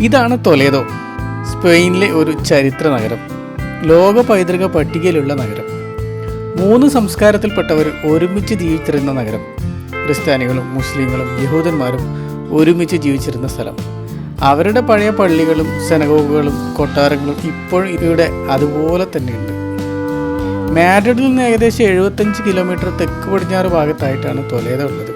ഇതാണ് തൊലേദോ സ്പെയിനിലെ ഒരു ചരിത്ര നഗരം ലോക പൈതൃക പട്ടികയിലുള്ള നഗരം. മൂന്ന് സംസ്കാരത്തിൽപ്പെട്ടവർ ഒരുമിച്ച് ജീവിച്ചിരുന്ന നഗരം. ക്രിസ്ത്യാനികളും മുസ്ലിങ്ങളും യഹൂദന്മാരും ഒരുമിച്ച് ജീവിച്ചിരുന്ന സ്ഥലം. അവരുടെ പഴയ പള്ളികളും സെനഗോഗുകളും കൊട്ടാരങ്ങളും ഇപ്പോഴും ഇവിടെ അതുപോലെ തന്നെയുണ്ട്. മാഡ്രിഡിൽ നിന്ന് ഏകദേശം എഴുപത്തഞ്ച് കിലോമീറ്റർ തെക്ക് പടിഞ്ഞാറ് ഭാഗത്തായിട്ടാണ് തൊലേത ഉള്ളത്.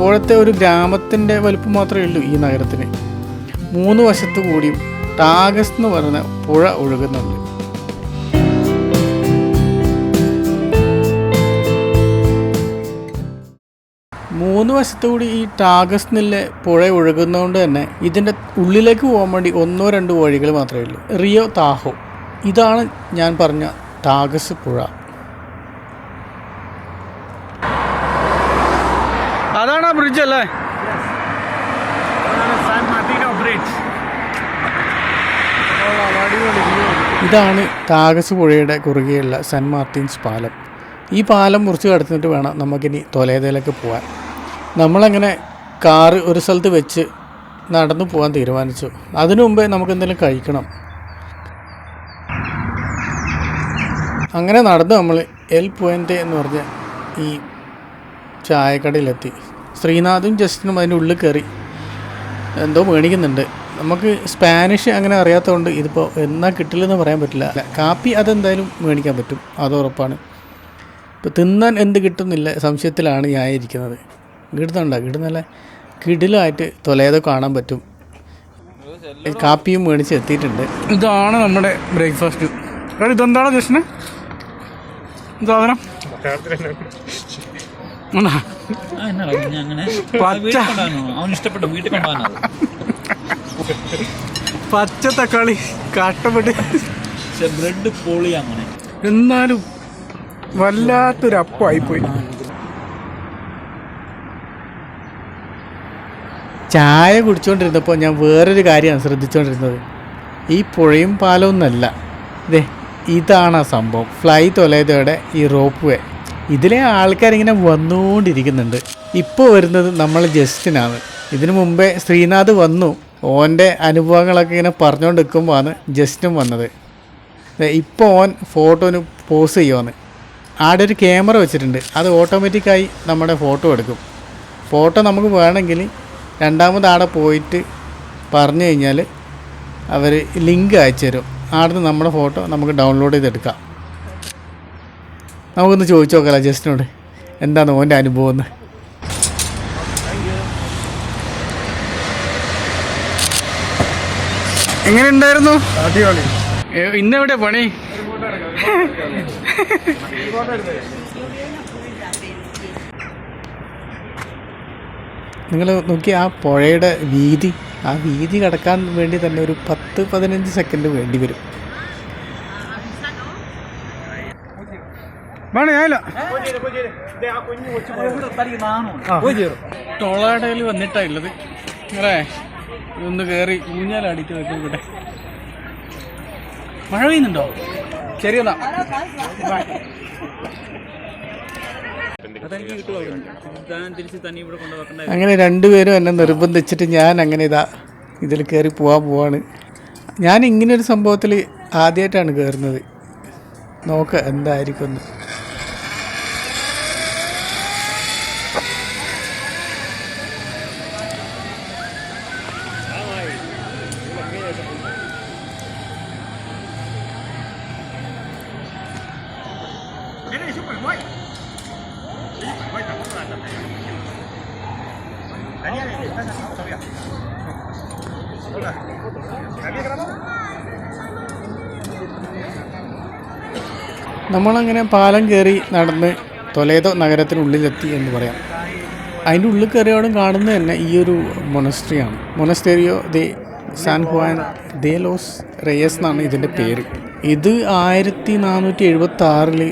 ഇപ്പോഴത്തെ ഒരു ഗ്രാമത്തിന്റെ വലുപ്പം മാത്രമേ ഉള്ളൂ ഈ നഗരത്തിന്. മൂന്ന് വശത്തു കൂടിയും ടാഗസ് എന്ന് പറയുന്ന പുഴ ഒഴുകുന്നുണ്ട്. മൂന്ന് വശത്തുകൂടി ഈ ടാഗസ് എന്നുള്ള പുഴ ഒഴുകുന്നതുകൊണ്ട് തന്നെ ഇതിന്റെ ഉള്ളിലേക്ക് പോകാൻ വേണ്ടി ഒന്നോ രണ്ടോ വഴികൾ മാത്രമേ ഉള്ളൂ. Rio Tajo. ഇതാണ് ഞാൻ പറഞ്ഞ ടാഗസ് പുഴ അതാണ് ആ ബ്രിഡ്ജ് അല്ലേ? ഇതാണ് താഗസ് പുഴയുടെ കുറുകെയുള്ള സെന്റ് മാർട്ടിൻസ് പാലം. ഈ പാലം മുറിച്ച് കടത്തിട്ട് വേണം നമുക്കിനി തൊലേതയിലേക്ക് പോകാൻ നമ്മളങ്ങനെ കാറ് ഒരു സ്ഥലത്ത് വെച്ച് നടന്നു പോകാൻ തീരുമാനിച്ചു. അതിനു മുമ്പേ നമുക്ക് എന്തെങ്കിലും കഴിക്കണം. അങ്ങനെ നടന്ന് നമ്മൾ എൽ പോയിന്റ് എന്ന് പറഞ്ഞ ഈ ചായക്കടയിലെത്തി. ശ്രീനാഥും ജസ്റ്റിനും അതിന്റെ ഉള്ളിൽ കയറി. എന്തോ മേണിക്കുന്നുണ്ട്. നമുക്ക് സ്പാനിഷ് അങ്ങനെ അറിയാത്തതുകൊണ്ട് ഇതിപ്പോൾ എന്നാ കിട്ടില്ലെന്ന് പറയാൻ പറ്റില്ല. അല്ല, കാപ്പി അതെന്തായാലും മേടിക്കാൻ പറ്റും. അത് ഉറപ്പാണ്. ഇപ്പോൾ തിന്നാൻ എന്ത് കിട്ടുന്നില്ല സംശയത്തിലാണ് ഞാൻ ഇരിക്കുന്നത്. കിടുന്നുണ്ടോ കിടുന്നല്ല കിടിലായിട്ട് തൊലയത് കാണാൻ പറ്റും. ഈ കാപ്പിയും മേടിച്ച് എത്തിയിട്ടുണ്ട്. ഇതാണ് നമ്മുടെ ബ്രേക്ക്ഫാസ്റ്റ്. ഇതെന്താണ് ജസ്റ്റിന് സാധനം. പച്ച. തക്കാളി കാട്ടപ്പെട്ട് ബ്രെഡ് പൊളി അങ്ങനെ. എന്നാലും വല്ലാത്തൊരു അപ്പമായിപ്പോയി ചായ കുടിച്ചുകൊണ്ടിരുന്നപ്പോൾ ഞാൻ വേറൊരു കാര്യമാണ് ശ്രദ്ധിച്ചുകൊണ്ടിരുന്നത് ഈ പുഴയും പാലവും ഒന്നല്ല. ഇതേ ഇതാണ് ആ സംഭവം. ഫ്ലൈ തൊലേതയുടെ ഈ റോപ്പ് വേ. ഇതിലെ ആൾക്കാരിങ്ങനെ വന്നുകൊണ്ടിരിക്കുന്നുണ്ട് ഇപ്പോൾ വരുന്നത് നമ്മൾ ജസ്റ്റിനാണ്. ഇതിനു മുമ്പേ ശ്രീനാഥ് വന്നു. ഓന്റെ അനുഭവങ്ങളൊക്കെ ഇങ്ങനെ പറഞ്ഞുകൊണ്ട് നിൽക്കുമ്പോഴാണ് ജസ്റ്റിനും വന്നത് ഇപ്പോൾ ഓൻ ഫോട്ടോന് പോസ് ചെയ്യുവാണ്. ആടെ ഒരു ക്യാമറ വെച്ചിട്ടുണ്ട്. അത് ഓട്ടോമാറ്റിക്കായി നമ്മുടെ ഫോട്ടോ എടുക്കും. ഫോട്ടോ നമുക്ക് വേണമെങ്കിൽ രണ്ടാമത് ആടെ പോയിട്ട് പറഞ്ഞു കഴിഞ്ഞാൽ അവർ ലിങ്ക് അയച്ചു തരും. ആടുന്ന് നമ്മുടെ ഫോട്ടോ നമുക്ക് ഡൗൺലോഡ് ചെയ്തെടുക്കാം. നമുക്കൊന്ന് ചോദിച്ചു നോക്കാം ജസ്റ്റിനോട്. എന്താണ് ഓന്റെ അനുഭവം എന്ന് എങ്ങനെ ഉണ്ടായിരുന്നു ഇന്നെവിടെ പണി? നിങ്ങൾ നോക്കി ആ പുഴയുടെ വീതി ആ വീതി കടക്കാൻ വേണ്ടി തന്നെ ഒരു പത്ത് പതിനഞ്ച് സെക്കൻഡ് വേണ്ടി വരും. വേണോ ഞാനില്ല. ടോളാടയിൽ വന്നിട്ടാ ഉള്ളത്. അല്ലേ ഇതൊന്ന് കേറി ഊഞ്ഞാലടിക്ക് നിൽക്കും വെക്കട്ടെ മഴ പെയ്യുന്നുണ്ടോ? ശരി എന്നാ. അതെനിക്ക് കിട്ടുമായിരുന്നു താൻ തിരിച്ച് തന്നെ ഇവിടെ കൊണ്ടുവെക്കണ്ട അങ്ങനെ രണ്ടുപേരും എന്നെ നിർബന്ധിച്ചിട്ട് ഞാൻ അങ്ങനെ ഇതാ ഇതിൽ കയറി പോവാൻ പോവാണ്. ഞാൻ ഇങ്ങനൊരു സംഭവത്തിൽ ആദ്യമായിട്ടാണ് കയറുന്നത് നോക്ക എന്തായിരിക്കും എന്ന് നമ്മളങ്ങനെ പാലം കയറി നടന്ന് തൊലേതോ നഗരത്തിനുള്ളിലെത്തി എന്ന് പറയാം. അതിന്റെ ഉള്ളിൽ കയറിയോടും കാണുന്നത് തന്നെ ഈ ഒരു മൊണസ്ട്രിയാണ് Monasterio de San Juan de los Reyes എന്നാണ് ഇതിന്റെ പേര്. ഇത് ആയിരത്തി നാനൂറ്റി എഴുപത്തി ആറിൽ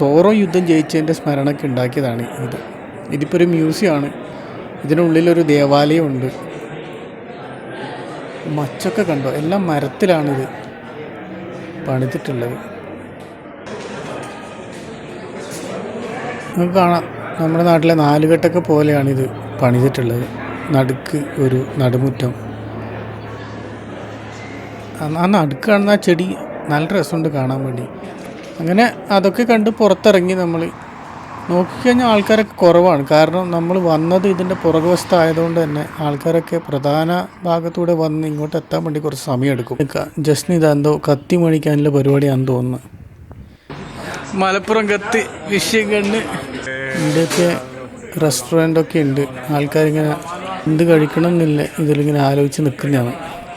തോറോ യുദ്ധം ജയിച്ചതിന്റെ സ്മരണയ്ക്ക് ഉണ്ടാക്കിയതാണ് ഇത്. ഇതിപ്പോൾ ഒരു മ്യൂസിയമാണ് ഇതിനുള്ളിലൊരു ദേവാലയമുണ്ട്. മച്ചൊക്കെ കണ്ടോ? എല്ലാം മരത്തിലാണിത്. പണിതിട്ടുള്ളത്. നമുക്ക് കാണാം. നമ്മുടെ നാട്ടിലെ നാലുകെട്ടൊക്കെ പോലെയാണിത് പണിതിട്ടുള്ളത്. നടുക്ക് ഒരു നടുമുറ്റം. ആ- നടുക്ക് കാണുന്ന ആ ചെടി നല്ല രസമുണ്ട് കാണാൻ വേണ്ടി. അങ്ങനെ അതൊക്കെ കണ്ട് പുറത്തിറങ്ങി നമ്മൾ നോക്കിക്കഴിഞ്ഞാൽ ആൾക്കാരൊക്കെ കുറവാണ്. കാരണം നമ്മൾ വന്നത് ഇതിന്റെ പുറകുവശത്തായതുകൊണ്ട് തന്നെ ആൾക്കാരൊക്കെ പ്രധാന ഭാഗത്തൂടെ വന്ന് ഇങ്ങോട്ട് എത്താൻ വേണ്ടി കുറച്ച് സമയമെടുക്കും ജസ്റ്റ് ഇതെന്തോ കത്തി മേടിക്കാനുള്ള പരിപാടിയാണെന്ന് തോന്നുന്നു. മലപ്പുറം കത്തി വിഷയം കണ്ട് ഇവിടെയൊക്കെ റെസ്റ്റോറന്റൊക്കെ ഉണ്ട്. ആൾക്കാരിങ്ങനെ എന്ത് കഴിക്കണം എന്നില്ല ഇതിലിങ്ങനെ ആലോചിച്ച് നിൽക്കുന്നതാണ്.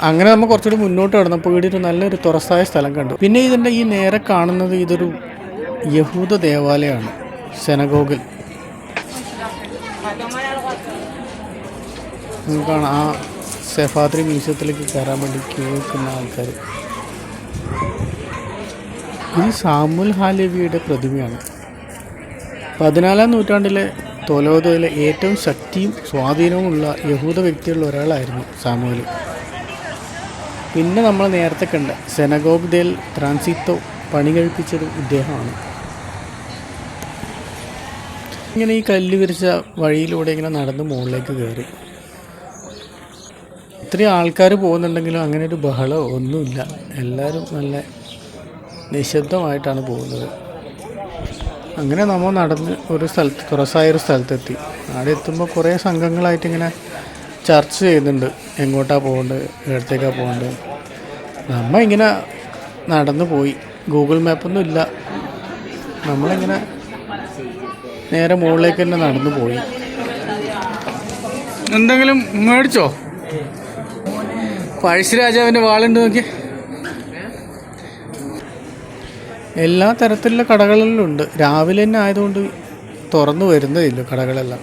അങ്ങനെ നമ്മൾ കുറച്ചുകൂടി മുന്നോട്ട് കടന്നപ്പോൾ ഇവിടെ നല്ലൊരു തുറസായ സ്ഥലം കണ്ടു. പിന്നെ ഇതിന്റെ ഈ നേരെ കാണുന്നത് ഇതൊരു യഹൂദ ദേവാലയമാണ്. സെനഗോഗിൽ. നമുക്കാണ് ആ സെഫാദ്രി മ്യൂസിയത്തിലേക്ക് കയറാൻ വേണ്ടി ക്യൂ നിൽക്കുന്ന ആൾക്കാർ ഈ സാമുൽ ഹാലവിയുടെ പ്രതിമയാണ്. പതിനാലാം നൂറ്റാണ്ടിലെ തോലോദയിലെ ഏറ്റവും ശക്തിയും സ്വാധീനവുമുള്ള യഹൂദ വ്യക്തികളിൽ ഒരാളായിരുന്നു സാമുവൽ പിന്നെ നമ്മൾ നേരത്തെ കണ്ട സെനഗോഗ് ദേൽ ട്രാൻസിത്തോ പണി കഴിപ്പിച്ചതും ഇദ്ദേഹമാണ്. ഇങ്ങനെ ഈ കല്ല് വിരിച്ച വഴിയിലൂടെ ഇങ്ങനെ നടന്ന് മുകളിലേക്ക് കയറി. ഇത്രയും ആൾക്കാർ പോകുന്നുണ്ടെങ്കിലും അങ്ങനെ ഒരു ബഹളമോ ഒന്നുമില്ല. എല്ലാവരും നല്ല നിശബ്ദമായിട്ടാണ് പോകുന്നത്. അങ്ങനെ നമ്മൾ നടന്ന് ഒരു സ്ഥലത്ത് തുറസായ ഒരു സ്ഥലത്തെത്തി. അവിടെ എത്തുമ്പോൾ കുറേ സംഘങ്ങളായിട്ട് ഇങ്ങനെ ചർച്ച ചെയ്യുന്നുണ്ട്. എങ്ങോട്ടാണ് പോകേണ്ടത്? എവിടത്തേക്കാണ് പോകേണ്ടത്? നമ്മ ഇങ്ങനെ നടന്നു പോയി ഗൂഗിൾ മാപ്പൊന്നും ഇല്ല. നമ്മളിങ്ങനെ നേരെ മുകളിലേക്ക് തന്നെ നടന്നു പോയി എന്തെങ്കിലും മേടിച്ചോ? പഴശ്ശിരാജാവിന്റെ വാളുണ്ട് നോക്കി എല്ലാ തരത്തിലുള്ള കടകളിലുണ്ട് രാവിലെ തന്നെ ആയതുകൊണ്ട് തുറന്നു വരുന്നതില്ല കടകളെല്ലാം.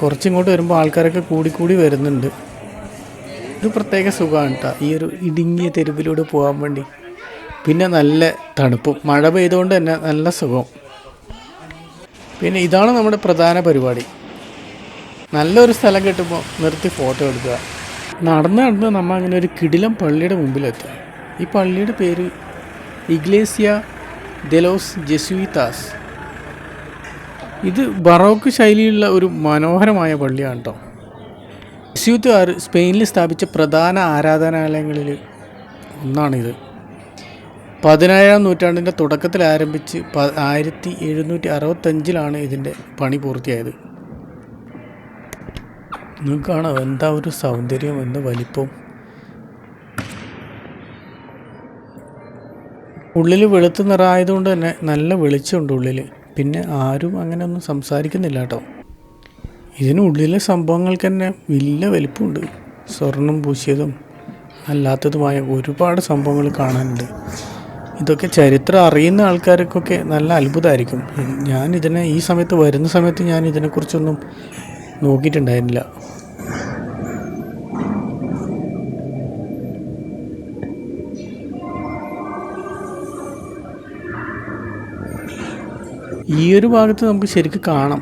കുറച്ചിങ്ങോട്ട് വരുമ്പോൾ ആൾക്കാരൊക്കെ കൂടി കൂടി വരുന്നുണ്ട്. ഒരു പ്രത്യേക സുഖമാണ് കേട്ടോ ഈ ഒരു ഇടുങ്ങിയ തെരുവിലൂടെ പോകാൻ വേണ്ടി. പിന്നെ നല്ല തണുപ്പും. മഴ പെയ്തുകൊണ്ട് തന്നെ നല്ല സുഖം. പിന്നെ ഇതാണ് നമ്മുടെ പ്രധാന പരിപാടി. നല്ലൊരു സ്ഥലം കിട്ടുമ്പോൾ നിർത്തി ഫോട്ടോ എടുക്കുക. നടന്ന് നടന്ന് നമ്മൾ അങ്ങനെ ഒരു കിടിലം പള്ളിയുടെ മുമ്പിലെത്തുക ഈ പള്ളിയുടെ പേര് ഇഗ്ലേസിയ ദെലോസ് ജെസുയിത്താസ് ഇത് ബറോക്ക് ശൈലിയിലുള്ള ഒരു മനോഹരമായ പള്ളിയാണ് കേട്ടോ സ്യൂത്തുകാർ സ്പെയിനിൽ സ്ഥാപിച്ച പ്രധാന ആരാധനാലയങ്ങളിൽ ഒന്നാണിത്. പതിനേഴാം നൂറ്റാണ്ടിന്റെ തുടക്കത്തിൽ ആരംഭിച്ച് പ ആയിരത്തി എഴുന്നൂറ്റി അറുപത്തഞ്ചിലാണ് ഇതിന്റെ പണി പൂർത്തിയായത്. നിങ്ങൾക്ക് കാണാം എന്താ ഒരു സൗന്ദര്യം എന്ന് വലിപ്പം. ഉള്ളിൽ വെളുത്ത് നിറായതുകൊണ്ട് തന്നെ നല്ല വെളിച്ചമുണ്ട് ഉള്ളിൽ പിന്നെ ആരും അങ്ങനെ ഒന്നും സംസാരിക്കുന്നില്ല കേട്ടോ. ഇതിനുള്ളിലെ സംഭവങ്ങൾക്ക് തന്നെ വലിയ വലിപ്പമുണ്ട് സ്വർണം പൂശിയതും അല്ലാത്തതുമായ ഒരുപാട് സംഭവങ്ങൾ കാണാനുണ്ട്. ഇതൊക്കെ ചരിത്രം അറിയുന്ന ആൾക്കാർക്കൊക്കെ നല്ല അത്ഭുതമായിരിക്കും ഞാൻ ഇതിനെ ഈ സമയത്ത് വരുന്ന സമയത്ത് ഞാൻ ഇതിനെക്കുറിച്ചൊന്നും നോക്കിയിട്ടുണ്ടായിരുന്നില്ല. ഈ ഒരു ഭാഗത്ത് നമുക്ക് ശരിക്കും കാണാം.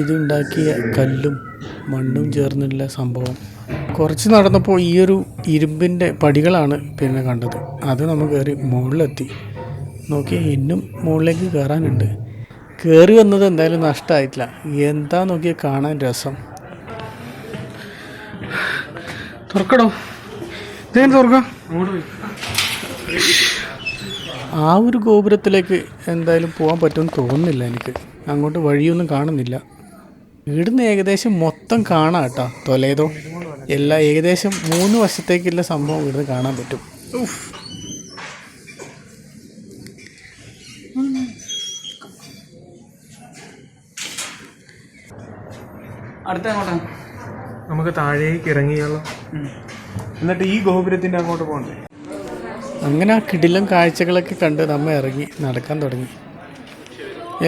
ഇതുണ്ടാക്കിയ കല്ലും മണ്ണും ചേർന്നുള്ള സംഭവം. കുറച്ച് നടന്നപ്പോൾ ഈ ഒരു ഇരുമ്പിന്റെ പടികളാണ് പിന്നെ കണ്ടത്. അത് നമ്മൾ കയറി മുകളിലെത്തി. നോക്കി ഇന്നും മുകളിലേക്ക് കയറാനുണ്ട്. കയറി വന്നത് എന്തായാലും നഷ്ടമായിട്ടില്ല എന്താ നോക്കിയാൽ കാണാൻ രസം. തുറക്കടോ. അങ്ങോട്ട് തുറക്കാം. ആ ഒരു ഗോപുരത്തിലേക്ക് എന്തായാലും പോകാൻ പറ്റുമെന്ന് തോന്നുന്നില്ല എനിക്ക്. അങ്ങോട്ട് വഴിയൊന്നും കാണുന്നില്ല. ഇവിടുന്ന് ഏകദേശം മൊത്തം കാണാം കേട്ടോ തൊലേതോ എല്ലാ ഏകദേശം മൂന്ന് വശത്തേക്കുള്ള സംഭവം ഇവിടുന്ന് കാണാൻ പറ്റും. അടുത്ത നമുക്ക് താഴേക്ക് ഇറങ്ങിയാലോ? എന്നിട്ട് ഈ ഗോപുരത്തിന്റെ അങ്ങോട്ട് പോകണ്ടേ? അങ്ങനെ ആ കിടിലം കാഴ്ചകളൊക്കെ കണ്ട് നമ്മൾ ഇറങ്ങി നടക്കാൻ തുടങ്ങി.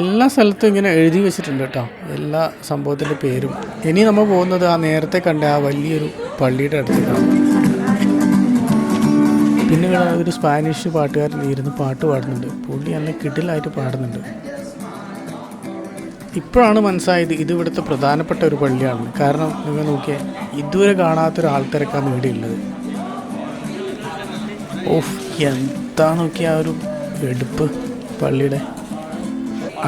എല്ലാ സ്ഥലത്തും ഇങ്ങനെ എഴുതി വെച്ചിട്ടുണ്ട് കേട്ടോ. എല്ലാ സംഭവത്തിന്റെ പേരും. ഇനി നമ്മൾ പോകുന്നത് ആ നേരത്തെ കണ്ട ആ വലിയൊരു പള്ളിയുടെ അടുത്തേക്കാണ് പിന്നെ ഒരു സ്പാനിഷ് പാട്ടുകാരൻ ഇരുന്ന് പാട്ട് പാടുന്നുണ്ട്. പുള്ളി നല്ല കിടിലായിട്ട് പാടുന്നുണ്ട്. ഇപ്പോഴാണ് മനസ്സായത് ഇത് ഇവിടുത്തെ പ്രധാനപ്പെട്ട ഒരു പള്ളിയാണ് കാരണം നിങ്ങൾ നോക്കിയാൽ ഇതുവരെ കാണാത്തൊരു ആൾത്തിരക്കാണ് ഇവിടെ ഉള്ളത്. ഓഫ് എന്താ നോക്കിയ ആ ഒരു എടുപ്പ് പള്ളിയുടെ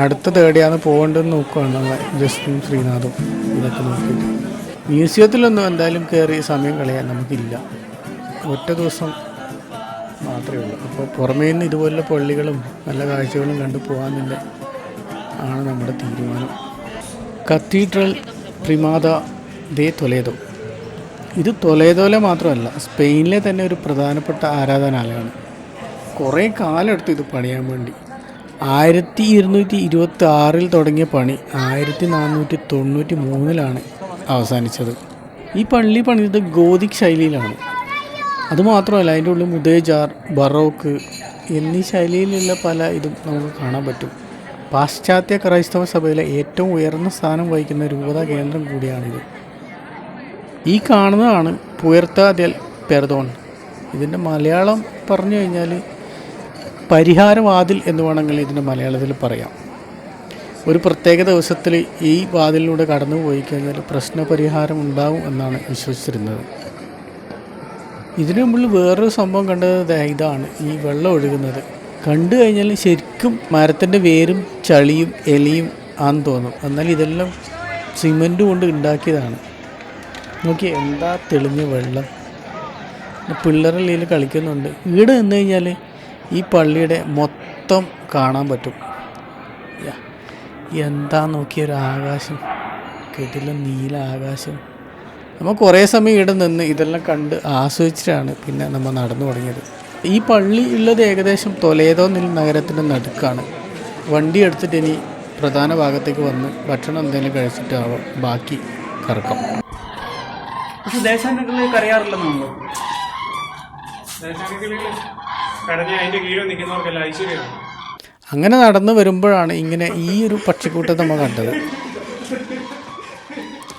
അടുത്ത തേടിയാന്ന് പോകേണ്ടതെന്ന് നോക്കുകയാണ് നമ്മളെ ജസ്റ്റിൻ ശ്രീനാഥും ഇതൊക്കെ നോക്കിയിട്ട്. മ്യൂസിയത്തിലൊന്നും എന്തായാലും കയറി സമയം കളയാൻ നമുക്കില്ല. ഒറ്റ ദിവസം മാത്രമേ ഉള്ളൂ. അപ്പോൾ പുറമേ നിന്ന് ഇതുപോലുള്ള പള്ളികളും നല്ല കാഴ്ചകളും കണ്ടു പോകാമെന്നില്ല ആണ് നമ്മുടെ തീരുമാനം. കത്തീഡ്രൽ പ്രിമാത ദേ തൊലേതോ ഇത് തൊലേതോലെ മാത്രമല്ല സ്പെയിനിലെ തന്നെ ഒരു പ്രധാനപ്പെട്ട ആരാധനാലയമാണ്. കുറേ കാലമെടുത്തു ഇത് പണിയാൻ വേണ്ടി. ആയിരത്തി ഇരുന്നൂറ്റി ഇരുപത്തി ആറിൽ തുടങ്ങിയ പണി ആയിരത്തി നാനൂറ്റി തൊണ്ണൂറ്റി മൂന്നിലാണ് അവസാനിച്ചത്. ഈ പള്ളി പണിത് ഗോതിക് ശൈലിയിലാണ്. അതുമാത്രമല്ല അതിന്റെ ഉള്ളിൽ മുദേജാർ ബറോക്ക് എന്നീ ശൈലിയിലുള്ള പല ഇതും നമുക്ക് കാണാൻ പറ്റും. പാശ്ചാത്യ ക്രൈസ്തവ സഭയിലെ ഏറ്റവും ഉയർന്ന സ്ഥാനം വഹിക്കുന്ന രൂപതാ കേന്ദ്രം കൂടിയാണിത്. ഈ കാണുന്നതാണ് പുയർത്ത പെർദോൺ. ഇതിന്റെ മലയാളം പറഞ്ഞു കഴിഞ്ഞാൽ പരിഹാരവാതിൽ എന്ന് വേണമെങ്കിൽ ഇതിന്റെ മലയാളത്തിൽ പറയാം. ഒരു പ്രത്യേക ദിവസത്തിൽ ഈ വാതിലിലൂടെ കടന്നു പോയി കഴിഞ്ഞാൽ പ്രശ്നപരിഹാരം ഉണ്ടാവും എന്നാണ് വിശ്വസിച്ചിരുന്നത്. ഇതിനു മുമ്പിൽ വേറൊരു സംഭവം കണ്ടത് ഇതാണ് ഈ വെള്ളം ഒഴുകുന്നത്. കണ്ടു കഴിഞ്ഞാൽ ശരിക്കും മരത്തിന്റെ വേരും ചളിയും എലിയും ആന്ന് തോന്നും. എന്നാൽ ഇതെല്ലാം സിമന്റ് കൊണ്ട് ഉണ്ടാക്കിയതാണ്. നോക്കി എന്താ തെളിഞ്ഞ വെള്ളം. പിള്ളേരുടെ ഇതിൽ കളിക്കുന്നുണ്ട്. ഇവിടെ നിന്ന് കഴിഞ്ഞാൽ ഈ പള്ളിയുടെ മൊത്തം കാണാൻ പറ്റും. എന്താ നോക്കിയൊരു ആകാശം കെട്ടിലും നീല ആകാശം. നമ്മൾ കുറേ സമയം ഇവിടെ നിന്ന് ഇതെല്ലാം കണ്ട് ആസ്വദിച്ചിട്ടാണ് പിന്നെ നമ്മൾ നടന്നു തുടങ്ങിയത്. ഈ പള്ളി ഉള്ളത് ഏകദേശം തൊലേതോ നിൽ നഗരത്തിന്റെ നടുക്കാണ്. വണ്ടി എടുത്തിട്ട് ഇനി പ്രധാന ഭാഗത്തേക്ക് വന്ന് ഭക്ഷണം എന്തെങ്കിലും കഴിച്ചിട്ടാവും ബാക്കി കറക്കം. പക്ഷെ ദേശാന്തരങ്ങളിൽ കരയാറില്ലെന്നാണല്ലോ അങ്ങനെ നടന്നു വരുമ്പോഴാണ് ഇങ്ങനെ ഈ ഒരു പക്ഷിക്കൂട്ടം നമ്മൾ കണ്ടത്.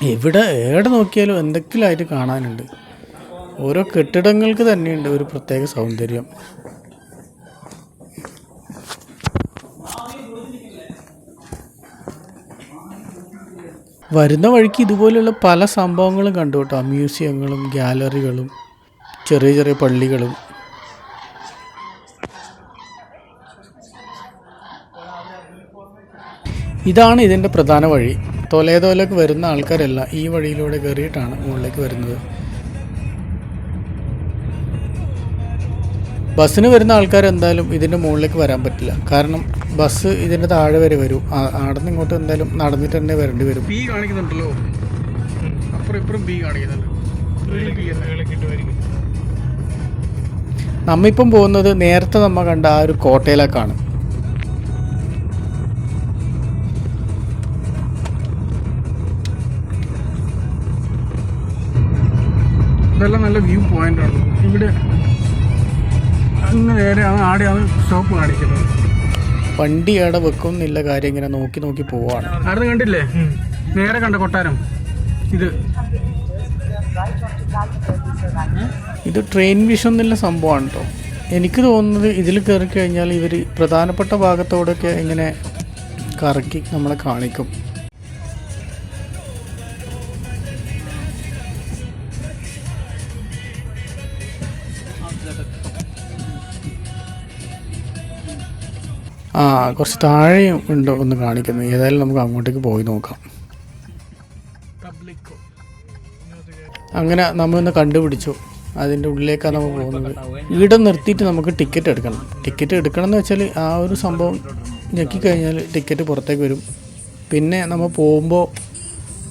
എവിടെ എവിടെ നോക്കിയാലും എന്തെങ്കിലും ആയിട്ട് കാണാനുണ്ട്. ഓരോ കെട്ടിടങ്ങൾക്ക് തന്നെയുണ്ട് ഒരു പ്രത്യേക സൗന്ദര്യം. വരുന്ന വഴിക്ക് ഇതുപോലെയുള്ള പല സംഭവങ്ങളും കണ്ടു കേട്ടോ. മ്യൂസിയങ്ങളും ഗ്യാലറികളും ചെറിയ ചെറിയ പള്ളികളും. ഇതാണ് ഇതിന്റെ പ്രധാന വഴി. തൊലേതോലേക്ക് വരുന്ന ആൾക്കാരെല്ലാം ഈ വഴിയിലൂടെ കയറിയിട്ടാണ് മുകളിലേക്ക് വരുന്നത്. ബസ്സിന് വരുന്ന ആൾക്കാർ എന്തായാലും ഇതിന്റെ മുകളിലേക്ക് വരാൻ പറ്റില്ല. കാരണം ബസ് ഇതിന്റെ താഴെ വരെ വരും. അവിടെ നിന്ന് ഇങ്ങോട്ട് എന്തായാലും നടന്നിട്ട് തന്നെ വരേണ്ടി വരും. ബി കാണിക്കുന്നുണ്ടല്ലോ. അപ്പുറം ഇപ്പുറം ബി കാണിക്കുന്നുണ്ട്. നമ്മിപ്പം പോകുന്നത് നേരത്തെ നമ്മ കണ്ട ആ ഒരു കോട്ടയിലേക്കാണ്. ഇതെല്ലാം നല്ല വ്യൂ പോയിന്റ് ആണ് ഇവിടെ അങ്ങ് നേരെയാണ് ആടെയാണ് സ്റ്റോപ്പ് കാണിക്കുന്നത് വണ്ടി അവിടെ വെക്കുന്നില്ല കാര്യം ഇങ്ങനെ നോക്കി നോക്കി പോവാണ്. കണ്ടില്ലേ? നേരെ കണ്ട കൊട്ടാരം. ഇത്. ഇത് ട്രെയിൻ വിഷൻ എന്നുള്ള സംഭവമാണ് കേട്ടോ എനിക്ക് തോന്നുന്നത് ഇതിൽ കയറി കഴിഞ്ഞാൽ ഇവർ പ്രധാനപ്പെട്ട ഭാഗത്തോടൊക്കെ ഇങ്ങനെ കറക്കി നമ്മളെ കാണിക്കും. ആ കുറച്ച് താഴെയും ഉണ്ട് ഒന്ന് കാണിക്കുന്നത്. ഏതായാലും നമുക്ക് അങ്ങോട്ടേക്ക് പോയി നോക്കാം. അങ്ങനെ നമ്മൊന്ന് കണ്ടുപിടിച്ചു. അതിന്റെ ഉള്ളിലേക്കാണ് നമ്മൾ പോകുന്നത്. ഇവിടെ നിർത്തിയിട്ട് നമുക്ക് ടിക്കറ്റ് എടുക്കണം. ടിക്കറ്റ് എടുക്കണം എന്ന് വെച്ചാൽ ആ ഒരു സംഭവം ഞെക്കിക്കഴിഞ്ഞാൽ ടിക്കറ്റ് പുറത്തേക്ക് വരും. പിന്നെ നമ്മൾ പോകുമ്പോൾ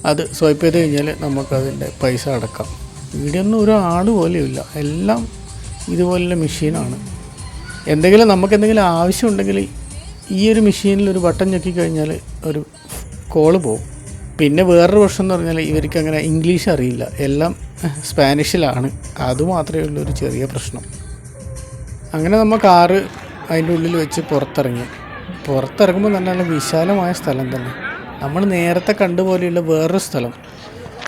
അത് സ്വൈപ്പ് ചെയ്ത് കഴിഞ്ഞാൽ നമുക്കതിന്റെ പൈസ അടക്കാം. ഇവിടെ ഒന്നും ഒരു ആട് പോലെയില്ല എല്ലാം ഇതുപോലുള്ള മെഷീനാണ് എന്തെങ്കിലും നമുക്ക് എന്തെങ്കിലും ആവശ്യമുണ്ടെങ്കിൽ ഈ ഒരു മെഷീനിൽ ഒരു ബട്ടൺ ഞെക്കി കഴിഞ്ഞാൽ ഒരു കോൾ പോകും. പിന്നെ വേറൊരു പ്രശ്നം എന്ന് പറഞ്ഞാൽ ഇവർക്ക് അങ്ങനെ ഇംഗ്ലീഷ് അറിയില്ല. എല്ലാം സ്പാനിഷിലാണ്. അതുമാത്രമേ ഉള്ളൂ ഒരു ചെറിയ പ്രശ്നം. അങ്ങനെ നമ്മൾ കാറ് അതിന്റെ ഉള്ളിൽ വെച്ച് പുറത്തിറങ്ങി. പുറത്തിറങ്ങുമ്പോൾ തന്നെ നല്ല വിശാലമായ സ്ഥലം തന്നെ. നമ്മൾ നേരത്തെ കണ്ടുപോലെയുള്ള വേറൊരു സ്ഥലം.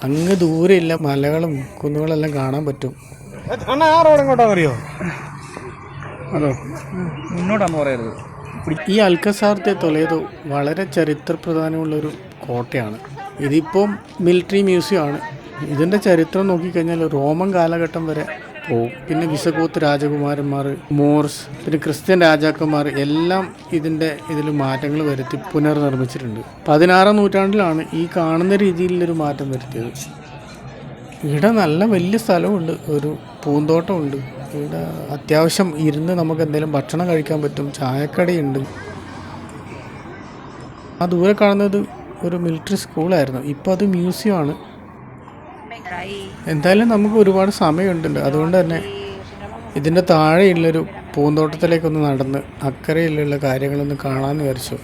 അങ്ങ് ദൂരെയില്ല മലകളും കുന്നുകളെല്ലാം കാണാൻ പറ്റും. അതോ? മുന്നോട്ടാന്ന് പറയരുത്. ഈ അൽക്കസാർത്തെ തൊലയതോ വളരെ ചരിത്ര പ്രധാനമുള്ളൊരു കോട്ടയാണ്. ഇതിപ്പം മിലിറ്ററി മ്യൂസിയം ആണ്. ഇതിന്റെ ചരിത്രം നോക്കിക്കഴിഞ്ഞാൽ റോമൻ കാലഘട്ടം വരെ പോവും. പിന്നെ വിസഗോത്ത് രാജകുമാരന്മാർ മോർസ് പിന്നെ ക്രിസ്ത്യൻ രാജാക്കന്മാർ എല്ലാം ഇതിന്റെ ഇതിൽ മാറ്റങ്ങൾ വരുത്തി പുനർനിർമ്മിച്ചിട്ടുണ്ട്. പതിനാറാം നൂറ്റാണ്ടിലാണ് ഈ കാണുന്ന രീതിയിലൊരു മാറ്റം വരുത്തിയത്. ഇവിടെ നല്ല വലിയ സ്ഥലമുണ്ട് ഒരു പൂന്തോട്ടമുണ്ട്. ഇവിടെ അത്യാവശ്യം ഇരുന്ന് നമുക്ക് എന്തെങ്കിലും ഭക്ഷണം കഴിക്കാൻ പറ്റും ചായക്കടയുണ്ട്. ആ ദൂരെ കാണുന്നത് ഒരു മിലിറ്ററി സ്കൂളായിരുന്നു ഇപ്പോൾ അത് മ്യൂസിയമാണ് എന്തായാലും നമുക്ക് ഒരുപാട് സമയമുണ്ടല്ലോ. അതുകൊണ്ട് തന്നെ ഇതിന്റെ താഴെയുള്ളൊരു പൂന്തോട്ടത്തിലേക്കൊന്ന് നടന്ന് അക്കരയിലുള്ള കാര്യങ്ങളൊന്ന് കാണാമെന്ന് വിചാരിച്ചു.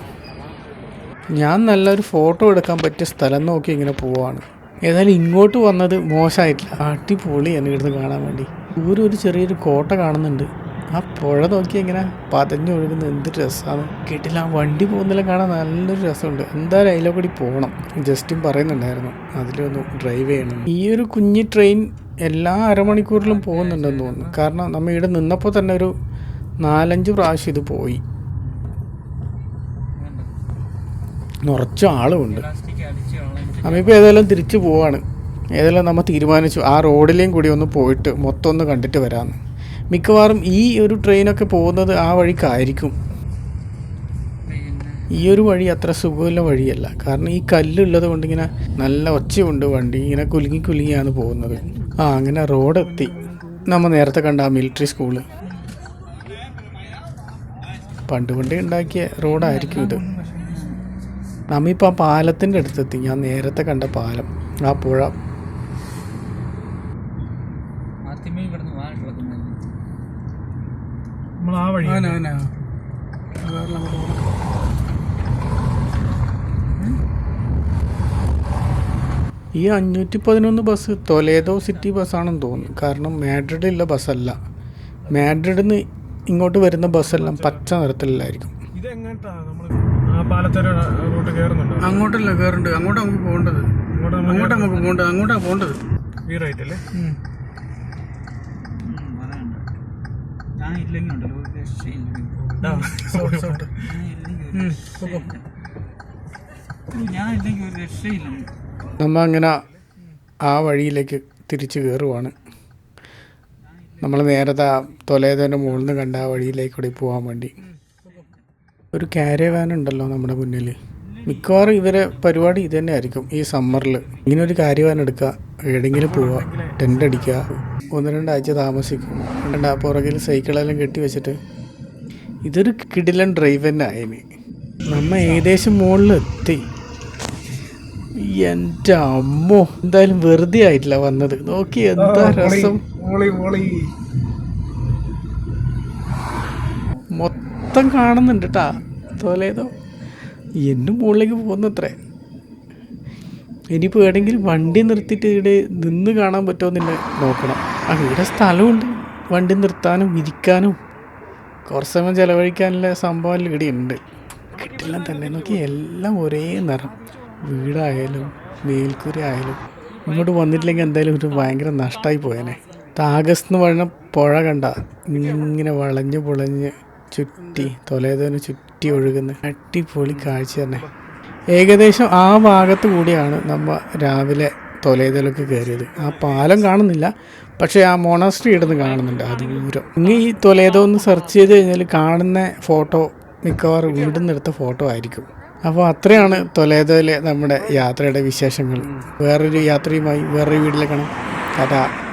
ഞാൻ നല്ലൊരു ഫോട്ടോ എടുക്കാൻ പറ്റിയ സ്ഥലം നോക്കി ഇങ്ങനെ പോവാണ്. ഏതായാലും ഇങ്ങോട്ട് വന്നത് മോശമായിട്ടില്ല. അടിപൊളിയാണ് ഇവിടുന്ന് കാണാൻ വേണ്ടി. ദൂരെ ഒരു ചെറിയൊരു കോട്ട കാണുന്നുണ്ട്. ആ പുഴ നോക്കി ഇങ്ങനെ പതഞ്ഞു ഒഴുകുന്ന എന്ത് രസമാണ് കേട്ടില്ല ആ വണ്ടി പോകുന്നതിലും കാണാൻ നല്ലൊരു രസമുണ്ട്. എന്തായാലും അതിലെ കൂടി പോകണം ജസ്റ്റും പറയുന്നുണ്ടായിരുന്നു. അതിലൊന്ന് ഡ്രൈവ് ചെയ്യണം. ഈ ഒരു കുഞ്ഞി ട്രെയിൻ എല്ലാ അരമണിക്കൂറിലും പോകുന്നുണ്ടെന്ന് തോന്നുന്നു. കാരണം നമ്മൾ ഇവിടെ നിന്നപ്പോൾ തന്നെ ഒരു നാലഞ്ച് പ്രാവശ്യം ഇത് പോയി. നിറച്ച ആളുമുണ്ട്. നമ്മിപ്പോൾ ഏതായാലും തിരിച്ചു പോവാണ്. ഏതായാലും നമ്മൾ തീരുമാനിച്ചു. ആ റോഡിലേയും കൂടി ഒന്ന് പോയിട്ട് മൊത്തം ഒന്ന് കണ്ടിട്ട് വരാമെന്ന് മിക്കവാറും ഈ ഒരു ട്രെയിനൊക്കെ പോകുന്നത് ആ വഴിക്കായിരിക്കും. ഈ ഒരു വഴി അത്ര സുഖമുള്ള വഴിയല്ല. കാരണം ഈ കല്ലുള്ളത് കൊണ്ട് ഇങ്ങനെ നല്ല ഒച്ചയുണ്ട് വണ്ടി. ഇങ്ങനെ കുലുങ്ങി കുലുങ്ങിയാണ് പോകുന്നത്. ആ അങ്ങനെ റോഡെത്തി. നമ്മൾ നേരത്തെ കണ്ട ആ മിലിറ്ററി സ്കൂൾ. പണ്ട് പണ്ടേ ഉണ്ടാക്കിയ റോഡായിരിക്കും ഇത്. നമ്മിപ്പോൾ ആ പാലത്തിന്റെ അടുത്തെത്തി. ഞാൻ നേരത്തെ കണ്ട പാലം. ആ പുഴ ആദ്യമേ കിടന്ന് വാഴ കിടക്കുന്നത് നമ്മൾ ആ വഴി ഈ അഞ്ഞൂറ്റി പതിനൊന്ന് ബസ് തൊലേതോ സിറ്റി ബസ്സാണെന്ന് തോന്നുന്നു. കാരണം മാഡ്രിഡിലുള്ള ബസ്സല്ല മാഡ്രിഡിൽ നിന്ന് ഇങ്ങോട്ട് വരുന്ന ബസ്സെല്ലാം പച്ച നിറത്തിലായിരിക്കും. ഇത് എങ്ങോട്ടാ നമ്മൾ ആ പാലത്തര റൂട്ട് കയറുന്നുണ്ടോ അങ്ങോട്ടല്ല കയറുന്നുണ്ട് അങ്ങോട്ട് നമുക്ക് പോകേണ്ടത്. അങ്ങോട്ട് നമുക്ക് പോകേണ്ടത്. അങ്ങോട്ടാണ് പോകേണ്ടത്. ഈ റൈറ്റ് അല്ലേ? ഞാൻ ഇല്ലെങ്കിൽ ഉണ്ടല്ലോ. ഞാൻ ഇല്ലെങ്കിൽ ഒരു രക്ഷയില്ല. നമ്മൾ അങ്ങനെ ആ വഴിയിലേക്ക് തിരിച്ചു കയറുവാണ് നമ്മൾ നേരത്തെ ആ തൊലേതന്റെ മുകളിൽ നിന്ന് കണ്ട ആ വഴിയിലേക്ക് കൂടി പോകാൻ വേണ്ടി ഒരു കാരവാൻ ഉണ്ടല്ലോ നമ്മുടെ മുന്നിൽ മിക്കവാറും ഇവരെ പരിപാടി ഇത് തന്നെ ആയിരിക്കും ഈ സമ്മറിൽ ഇങ്ങനെ ഒരു കാരവാൻ എടുക്കുക. എവിടെയെങ്കിലും പോവുക. ടെന്റ് അടിക്കുക. ഒന്ന് രണ്ടാഴ്ച താമസിക്കും. രണ്ടാ പുറകിൽ സൈക്കിളെല്ലാം കെട്ടി വെച്ചിട്ട്. ഇതൊരു കിടിലൻ ഡ്രൈവ് തന്നെ ആയിന്. നമ്മ ഏകദേശം മുകളിൽ എത്തി. എന്റെ അമ്മോ. എന്തായാലും വെറുതെ ആയിട്ടില്ല വന്നത്. നോക്കി എന്താ രസം. മൊത്തം കാണുന്നുണ്ട് കേട്ടാ തോലേതോ എന്നും മുകളിലേക്ക് പോകുന്നത്രേ. ഇനിയിപ്പോൾ വേണമെങ്കിൽ വണ്ടി നിർത്തിയിട്ട് ഇവിടെ നിന്ന് കാണാൻ പറ്റുമോ എന്ന് നോക്കണം. ആ ഇവിടെ സ്ഥലമുണ്ട്. വണ്ടി നിർത്താനും ഇരിക്കാനും. കുറച്ച് സമയം ചിലവഴിക്കാനുള്ള സംഭവം ഇവിടെ ഉണ്ട്. കിട്ടില്ല തന്നെ. നോക്കി എല്ലാം ഒരേ നിറം. വീടായാലും മേൽക്കൂര ആയാലും. ഇങ്ങോട്ട് വന്നിട്ടില്ലെങ്കിൽ എന്തായാലും ഒരു ഭയങ്കര നഷ്ടമായി പോയേനെ. താഗസ് എന്ന് പറയുന്ന പുഴ കണ്ട. ഇങ്ങനെ വളഞ്ഞ് പൊളഞ്ഞ് ചുറ്റി തൊലേതോന് ചുറ്റി ഒഴുകുന്ന അടിപൊളി കാഴ്ച തന്നെ. ഏകദേശം ആ ഭാഗത്ത് കൂടിയാണ് നമ്മ രാവിലെ തൊലേതലൊക്കെ കയറിയത്. ആ പാലം കാണുന്നില്ല പക്ഷേ ആ മോണാസ്ട്രി ഇടുന്ന് കാണുന്നുണ്ട് ആ ദൂരം ഇനി ഈ തൊലേതോ ഒന്ന് സെർച്ച് ചെയ്ത് കഴിഞ്ഞാൽ കാണുന്ന ഫോട്ടോ മിക്കവാറും വീടിന്ന് എടുത്ത ഫോട്ടോ ആയിരിക്കും. അപ്പോൾ അത്രയാണ് തൊലേതോയിലെ നമ്മുടെ യാത്രയുടെ വിശേഷങ്ങൾ. വേറൊരു യാത്രയുമായി വേറൊരു വീട്ടിലേക്കാണ്. കഥ.